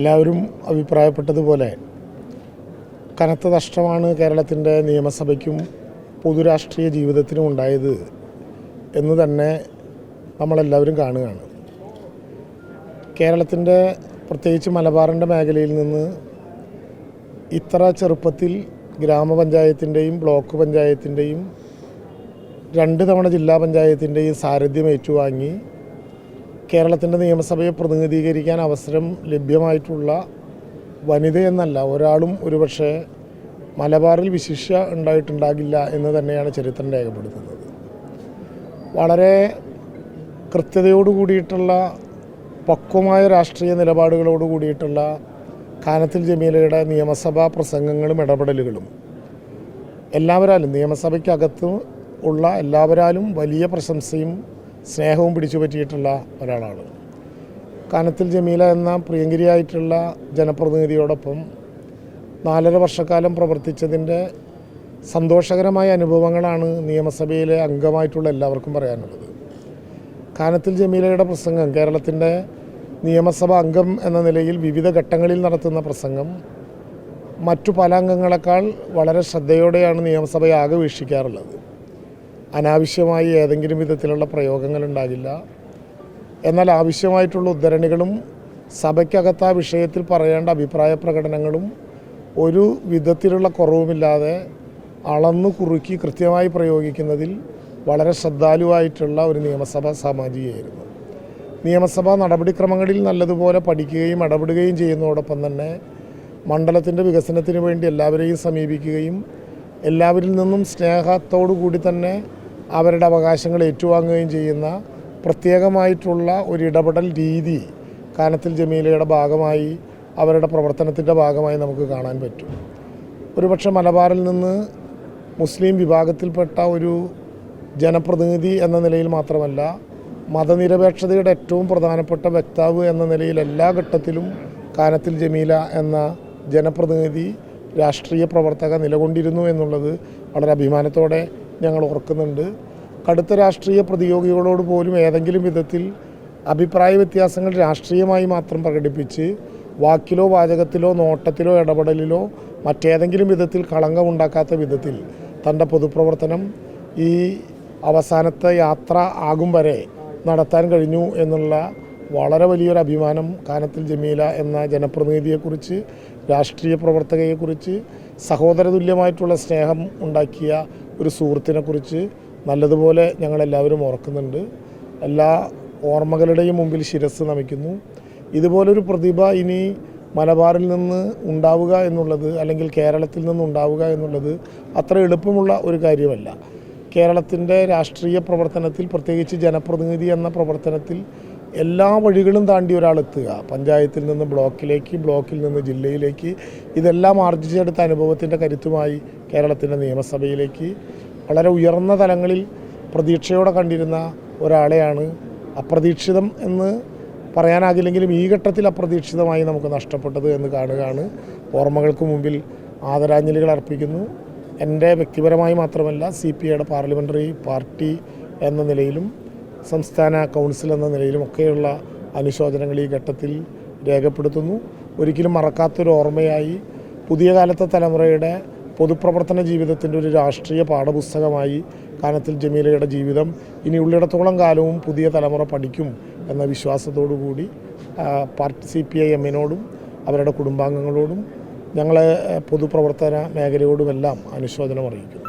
എല്ലാവരും അഭിപ്രായപ്പെട്ടതുപോലെ കനത്ത നഷ്ടമാണ് കേരളത്തിന്റെ നിയമസഭയ്ക്കും പൊതുരാഷ്ട്രീയ ജീവിതത്തിനും ഉണ്ടായത് എന്ന് തന്നെ നമ്മളെല്ലാവരും കാണുകയാണ്. കേരളത്തിന്റെ പ്രത്യേകിച്ച് മലബാറിന്റെ മേഖലയിൽ നിന്ന് ഇത്ര ചെറുപ്പത്തിൽ ഗ്രാമപഞ്ചായത്തിന്റെയും ബ്ലോക്ക് പഞ്ചായത്തിന്റെയും രണ്ട് തവണ ജില്ലാ പഞ്ചായത്തിന്റെയും സാരഥ്യം ഏറ്റുവാങ്ങി കേരളത്തിന്റെ നിയമസഭയെ പ്രതിനിധീകരിക്കാൻ അവസരം ലഭ്യമായിട്ടുള്ള വനിതയെന്നല്ല ഒരാളും ഒരുപക്ഷെ മലബാറിൽ വിശിഷ്യ ഉണ്ടായിട്ടുണ്ടാകില്ല എന്ന് തന്നെയാണ് ചരിത്രം രേഖപ്പെടുത്തുന്നത്. വളരെ കൃത്യതയോട് കൂടിയിട്ടുള്ള പക്വമായ രാഷ്ട്രീയ നിലപാടുകളോട് കൂടിയിട്ടുള്ള കാനത്തിൽ ജമീലയുടെ നിയമസഭാ പ്രസംഗങ്ങളും ഇടപെടലുകളും എല്ലാവരാലും നിയമസഭയ്ക്കകത്ത് ഉള്ള എല്ലാവരാലും വലിയ പ്രശംസയും സ്നേഹവും പിടിച്ചു പറ്റിയിട്ടുള്ള ഒരാളാണ്. കാനത്തിൽ ജമീല എന്ന പ്രിയങ്കരിയായിട്ടുള്ള ജനപ്രതിനിധിയോടൊപ്പം നാലര വർഷക്കാലം പ്രവർത്തിച്ചതിന്റെ സന്തോഷകരമായ അനുഭവങ്ങളാണ് നിയമസഭയിലെ അംഗമായിട്ടുള്ള എല്ലാവർക്കും പറയാനുള്ളത്. കാനത്തിൽ ജമീലയുടെ പ്രസംഗം കേരളത്തിന്റെ നിയമസഭ അംഗം എന്ന നിലയിൽ വിവിധ ഘട്ടങ്ങളിൽ നടത്തുന്ന പ്രസംഗം മറ്റു പല അംഗങ്ങളെക്കാൾ വളരെ ശ്രദ്ധയോടെയാണ് നിയമസഭയെ ആകെ വീക്ഷിക്കാറുള്ളത്. അനാവശ്യമായി ഏതെങ്കിലും വിധത്തിലുള്ള പ്രയോഗങ്ങൾ ഉണ്ടാകില്ല എന്നാൽ ആവശ്യമായിട്ടുള്ള ഉദ്ധരണികളും സഭയ്ക്കകത്ത് ആ വിഷയത്തിൽ പറയേണ്ട അഭിപ്രായ പ്രകടനങ്ങളും ഒരു വിധത്തിലുള്ള കുറവുമില്ലാതെ അളന്നു കുറുക്കി കൃത്യമായി പ്രയോഗിക്കുന്നതിൽ വളരെ ശ്രദ്ധാലുവായിട്ടുള്ള ഒരു നിയമസഭാ സാമാജികയായിരുന്നു. നിയമസഭാ നടപടിക്രമങ്ങളിൽ നല്ലതുപോലെ പഠിക്കുകയും ഇടപെടുകയും ചെയ്യുന്നതോടൊപ്പം തന്നെ മണ്ഡലത്തിന്റെ വികസനത്തിന് വേണ്ടി എല്ലാവരെയും സമീപിക്കുകയും എല്ലാവരിൽ നിന്നും സ്നേഹത്തോടു കൂടി തന്നെ അവരുടെ അവകാശങ്ങൾ ഏറ്റുവാങ്ങുകയും ചെയ്യുന്ന പ്രത്യേകമായിട്ടുള്ള ഒരു ഇടപെടൽ രീതി കാനത്തിൽ ജമീലയുടെ ഭാഗമായി അവരുടെ പ്രവർത്തനത്തിന്റെ ഭാഗമായി നമുക്ക് കാണാൻ പറ്റും. ഒരുപക്ഷെ മലബാറിൽ നിന്ന് മുസ്ലിം വിഭാഗത്തിൽപ്പെട്ട ഒരു ജനപ്രതിനിധി എന്ന നിലയിൽ മാത്രമല്ല മതനിരപേക്ഷതയുടെ ഏറ്റവും പ്രധാനപ്പെട്ട വക്താവ് എന്ന നിലയിൽ എല്ലാ ഘട്ടത്തിലും കാനത്തിൽ ജമീല എന്ന ജനപ്രതിനിധി രാഷ്ട്രീയ പ്രവർത്തക നിലകൊണ്ടിരുന്നു എന്നുള്ളത് വളരെ അഭിമാനത്തോടെ ഞങ്ങൾ ഓർക്കുന്നുണ്ട്. കടുത്ത രാഷ്ട്രീയ പ്രതിയോഗികളോട് പോലും ഏതെങ്കിലും വിധത്തിൽ അഭിപ്രായ വ്യത്യാസങ്ങൾ രാഷ്ട്രീയമായി മാത്രം പ്രകടിപ്പിച്ച് വാക്കിലോ വാചകത്തിലോ നോട്ടത്തിലോ ഇടപെടലിലോ മറ്റേതെങ്കിലും വിധത്തിൽ കളങ്കമുണ്ടാക്കാത്ത വിധത്തിൽ തന്റെ പൊതുപ്രവർത്തനം ഈ അവസാനത്തെ യാത്ര ആകും വരെ നടത്താൻ കഴിഞ്ഞു എന്നുള്ള വളരെ വലിയൊരു അഭിമാനം കാനത്തിൽ ജമീല എന്ന ജനപ്രതിനിധിയെക്കുറിച്ച് രാഷ്ട്രീയ പ്രവർത്തകയെക്കുറിച്ച് സഹോദരതുല്യമായിട്ടുള്ള സ്നേഹം ഉണ്ടാക്കിയ ഒരു സുഹൃത്തിനെക്കുറിച്ച് നല്ലതുപോലെ ഞങ്ങളെല്ലാവരും ഓർക്കുന്നുണ്ട്. എല്ലാ ഓർമ്മകളുടെയും മുമ്പിൽ ശിരസ് നമിക്കുന്നു. ഇതുപോലൊരു പ്രതിഭ ഇനി മലബാറിൽ നിന്ന് ഉണ്ടാവുക എന്നുള്ളത് അല്ലെങ്കിൽ കേരളത്തിൽ നിന്ന് ഉണ്ടാവുക എന്നുള്ളത് അത്ര എളുപ്പമുള്ള ഒരു കാര്യമല്ല. കേരളത്തിന്റെ രാഷ്ട്രീയ പ്രവർത്തനത്തിൽ പ്രത്യേകിച്ച് ജനപ്രതിനിധി എന്ന പ്രവർത്തനത്തിൽ എല്ലാ വഴികളും താണ്ടി ഒരാളെത്തുക പഞ്ചായത്തിൽ നിന്ന് ബ്ലോക്കിലേക്ക് ബ്ലോക്കിൽ നിന്ന് ജില്ലയിലേക്ക് ഇതെല്ലാം ആർജിച്ചെടുത്ത അനുഭവത്തിന്റെ കരുത്തുമായി കേരളത്തിന്റെ നിയമസഭയിലേക്ക് വളരെ ഉയർന്ന തലങ്ങളിൽ പ്രതീക്ഷയോടെ കണ്ടിരുന്ന ഒരാളെയാണ് അപ്രതീക്ഷിതം എന്ന് പറയാനാകില്ലെങ്കിലും ഈ ഘട്ടത്തിൽ അപ്രതീക്ഷിതമായി നമുക്ക് നഷ്ടപ്പെട്ടത് എന്ന് കാണുകയാണ്. ഓർമ്മകൾക്ക് മുമ്പിൽ ആദരാഞ്ജലികൾ അർപ്പിക്കുന്നു. എന്റെ വ്യക്തിപരമായി മാത്രമല്ല സി പി ഐയുടെ പാർലമെന്ററി പാർട്ടി എന്ന നിലയിലും സംസ്ഥാന കൗൺസിൽ എന്ന നിലയിലുമൊക്കെയുള്ള അനുശോചനങ്ങൾ ഈ ഘട്ടത്തിൽ രേഖപ്പെടുത്തുന്നു. ഒരിക്കലും മറക്കാത്തൊരു ഓർമ്മയായി പുതിയ കാലത്തെ തലമുറയുടെ പൊതുപ്രവർത്തന ജീവിതത്തിന്റെ ഒരു രാഷ്ട്രീയ പാഠപുസ്തകമായി കാനത്തിൽ ജമീലയുടെ ജീവിതം ഇനി ഉള്ളിടത്തോളം കാലവും പുതിയ തലമുറ പഠിക്കും എന്ന വിശ്വാസത്തോടു കൂടി പാർട്ടി സി പി ഐ എമ്മിനോടും അവരുടെ കുടുംബാംഗങ്ങളോടും ഞങ്ങളെ പൊതുപ്രവർത്തന മേഖലയോടുമെല്ലാം അനുശോചനം അറിയിക്കുന്നു.